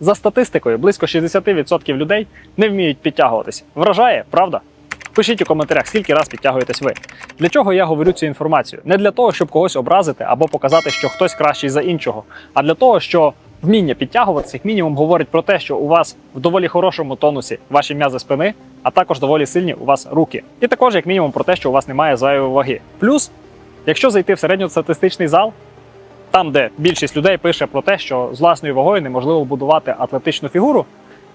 За статистикою, близько 60% людей не вміють підтягуватись. Вражає, правда? Пишіть у коментарях, скільки раз підтягуєтесь ви. Для чого я говорю цю інформацію? Не для того, щоб когось образити або показати, що хтось кращий за іншого, а для того, що вміння підтягуватися, як мінімум, говорить про те, що у вас в доволі хорошому тонусі ваші м'язи спини, а також доволі сильні у вас руки. І також, як мінімум, про те, що у вас немає зайвої ваги. Плюс, якщо зайти в середньостатистичний зал, там, де більшість людей пише про те, що з власною вагою неможливо будувати атлетичну фігуру,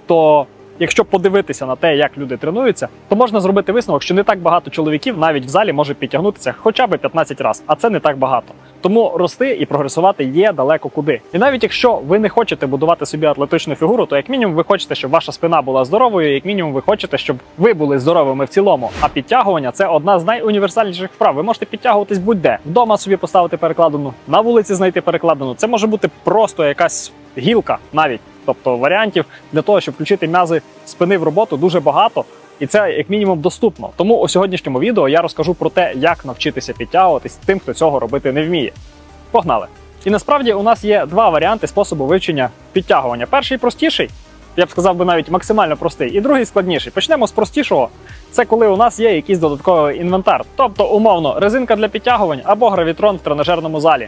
то якщо подивитися на те, як люди тренуються, то можна зробити висновок, що не так багато чоловіків навіть в залі може підтягнутися хоча б 15 разів, а це не так багато. Тому рости і прогресувати є далеко куди. І навіть якщо ви не хочете будувати собі атлетичну фігуру, то як мінімум ви хочете, щоб ваша спина була здоровою, як мінімум ви хочете, щоб ви були здоровими в цілому. А підтягування це одна з найуніверсальніших вправ. Ви можете підтягуватись будь-де вдома собі поставити перекладину, на вулиці знайти перекладину. Це може бути просто якась гілка навіть. Тобто варіантів для того, щоб включити м'язи спини в роботу, дуже багато, і це як мінімум доступно. Тому у сьогоднішньому відео я розкажу про те, як навчитися підтягуватись тим, хто цього робити не вміє. Погнали! І насправді у нас є два варіанти способу вивчення підтягування. Перший простіший, я б сказав би навіть максимально простий, і другий складніший. Почнемо з простішого. Це коли у нас є якийсь додатковий інвентар, тобто умовно резинка для підтягувань або гравітрон в тренажерному залі.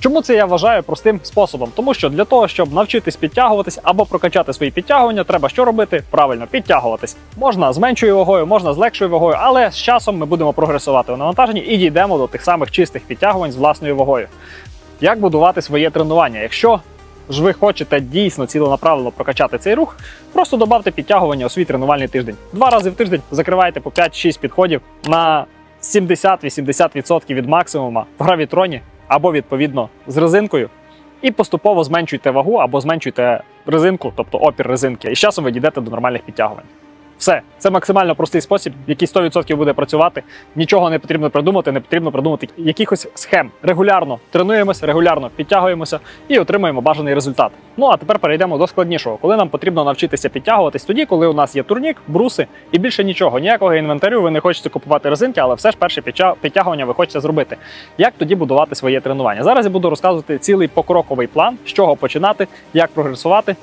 Чому це я вважаю простим способом? Тому що для того, щоб навчитись підтягуватись або прокачати свої підтягування, треба що робити? Правильно, підтягуватись. Можна з меншою вагою, можна з легшою вагою, але з часом ми будемо прогресувати у навантаженні і дійдемо до тих самих чистих підтягувань з власною вагою. Як будувати своє тренування? Якщо ж ви хочете дійсно ціленаправлено прокачати цей рух, просто додавте підтягування у свій тренувальний тиждень. Два рази в тиждень закривайте по 5-6 підходів на 70-80% від максимума в гравітроні або відповідно з резинкою. І поступово зменшуйте вагу або зменшуйте резинку, тобто опір резинки, і з часом ви дійдете до нормальних підтягувань. Все, це максимально простий спосіб, який 100% буде працювати. Нічого не потрібно придумати, не потрібно придумати якихось схем. Регулярно тренуємося, регулярно підтягуємося і отримуємо бажаний результат. Ну а тепер перейдемо до складнішого, коли нам потрібно навчитися підтягуватись тоді, коли у нас є турнік, бруси і більше нічого. Ніякого інвентарю ви не хочете купувати резинки, але все ж перше підтягування ви хочете зробити. Як тоді будувати своє тренування? Зараз я буду розказувати цілий покроковий план, з чого починати, як прогресувати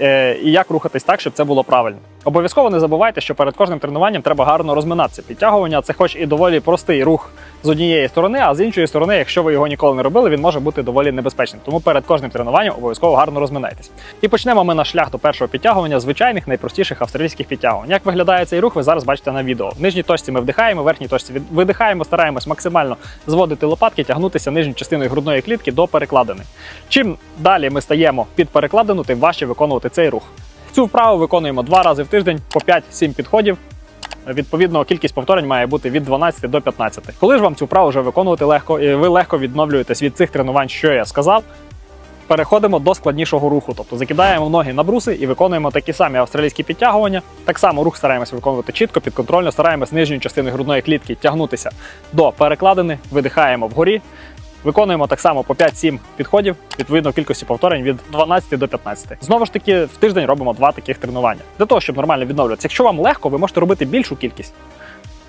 е, і як рухатись так, щоб це було правильно. Обов'язково не забувайте, що перед кожним тренуванням треба гарно розминатися. Підтягування це хоч і доволі простий рух з однієї сторони, а з іншої сторони, якщо ви його ніколи не робили, він може бути доволі небезпечним. Тому перед кожним тренуванням обов'язково гарно розминайтесь. І почнемо ми наш шлях до першого підтягування звичайних найпростіших австралійських підтягувань. Як виглядає цей рух, ви зараз бачите на відео. В нижній точці ми вдихаємо, в верхній точці видихаємо, стараємось максимально зводити лопатки, тягнутися нижньою частиною грудної клітки до перекладини. Чим далі ми стаємо під перекладину, тим важче виконувати цей рух. Цю вправу виконуємо два рази в тиждень по 5-7 підходів. Відповідно, кількість повторень має бути від 12 до 15. Коли ж вам цю вправу вже виконувати легко, і ви легко відновлюєтесь від цих тренувань, що я сказав. Переходимо до складнішого руху, тобто закидаємо ноги на бруси і виконуємо такі самі австралійські підтягування. Так само рух стараємося виконувати чітко, підконтрольно, стараємось нижньої частини грудної клітки тягнутися до перекладини, видихаємо вгорі. Виконуємо так само по 5-7 підходів, відповідно кількості повторень від 12 до 15. Знову ж таки, в тиждень робимо два таких тренування для того, щоб нормально відновлюватися. Якщо вам легко, ви можете робити більшу кількість.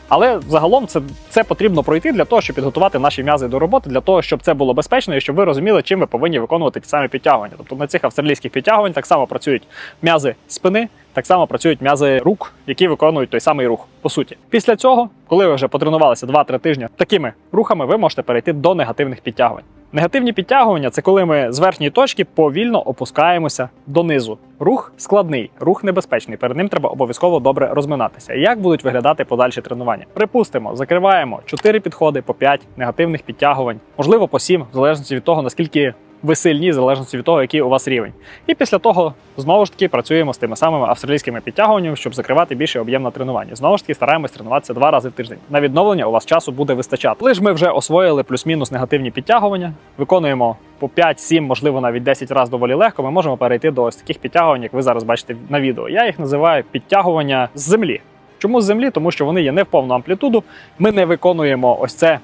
Але загалом це, це потрібно пройти для того, щоб підготувати наші м'язи до роботи, для того, щоб це було безпечно і щоб ви розуміли, чим ви повинні виконувати ті самі підтягування. Тобто на цих австралійських підтягувань так само працюють м'язи спини, так само працюють м'язи рук, які виконують той самий рух. По суті, після цього, коли ви вже потренувалися 2-3 тижні такими рухами, ви можете перейти до негативних підтягувань. Негативні підтягування це коли ми з верхньої точки повільно опускаємося донизу. Рух складний, рух небезпечний. Перед ним треба обов'язково добре розминатися. Як будуть виглядати подальші тренування? Припустимо, закриваємо 4 підходи по 5 негативних підтягувань, можливо, по 7, в залежності від того, наскільки ви сильні, в залежності від того, який у вас рівень. І після того знову ж таки працюємо з тими самими австралійськими підтягуваннями, щоб закривати більше об'єм на тренуванні. Знову ж таки, стараємось тренуватися два рази в тиждень. На відновлення у вас часу буде вистачати. Ж ми вже освоїли плюс-мінус негативні підтягування, виконуємо по 5-7, можливо, навіть 10 разів доволі легко. Ми можемо перейти до ось таких підтягувань, як ви зараз бачите на відео. Я їх називаю підтягування з землі. Чому з землі? Тому що вони є не в повну амплітуду. Ми не виконуємо ось це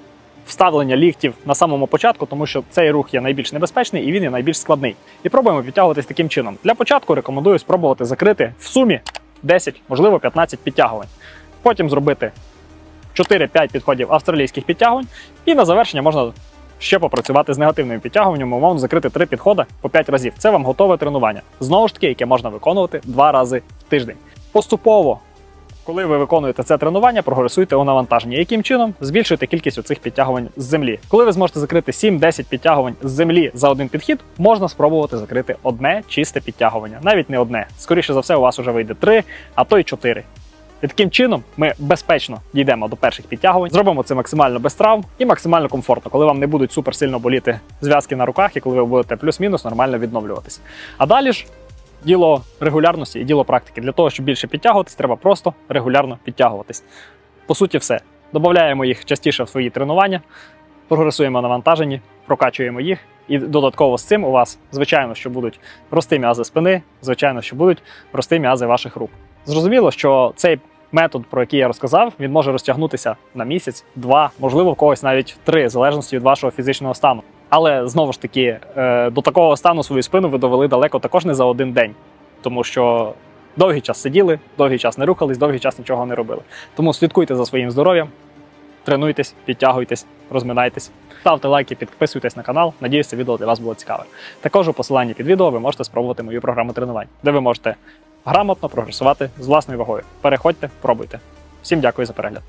вставлення ліктів на самому початку, тому що цей рух є найбільш небезпечний і він є найбільш складний. І пробуємо підтягуватись таким чином. Для початку рекомендую спробувати закрити в сумі 10, можливо, 15 підтягувань. Потім зробити 4-5 підходів австралійських підтягувань, і на завершення можна ще попрацювати з негативним підтягуванням, умовно закрити три підходи по 5 разів. Це вам готове тренування. Знову ж таки, яке можна виконувати два рази в тиждень. Поступово, коли ви виконуєте це тренування, прогресуйте у навантаженні. Яким чином збільшуєте кількість цих підтягувань з землі? Коли ви зможете закрити 7-10 підтягувань з землі за один підхід, можна спробувати закрити одне чисте підтягування. Навіть не одне. Скоріше за все, у вас вже вийде 3, а то й 4. І таким чином ми безпечно дійдемо до перших підтягувань, зробимо це максимально без травм і максимально комфортно, коли вам не будуть супер сильно боліти зв'язки на руках і коли ви будете плюс-мінус нормально відновлюватись. А далі ж діло регулярності і діло практики. Для того, щоб більше підтягуватись, треба просто регулярно підтягуватись. По суті, все. Додаємо їх частіше в свої тренування, прогресуємо навантажені, прокачуємо їх. І додатково з цим у вас, звичайно, що будуть рости м'язи спини, звичайно, що будуть рости м'язи ваших рук. Зрозуміло, що цей метод, про який я розказав, він може розтягнутися на місяць, два, можливо, в когось навіть три, в залежності від вашого фізичного стану. Але знову ж таки, е, до такого стану свою спину ви довели далеко також не за один день, тому що довгий час сиділи, довгий час не рухались, довгий час нічого не робили. Тому слідкуйте за своїм здоров'ям, тренуйтесь, підтягуйтесь, розминайтесь, ставте лайки, підписуйтесь на канал. Надіюсь, це відео для вас було цікаве. Також у посиланні під відео ви можете спробувати мою програму тренувань, де ви можете грамотно прогресувати з власною вагою. Переходьте, пробуйте. Всім дякую за перегляд.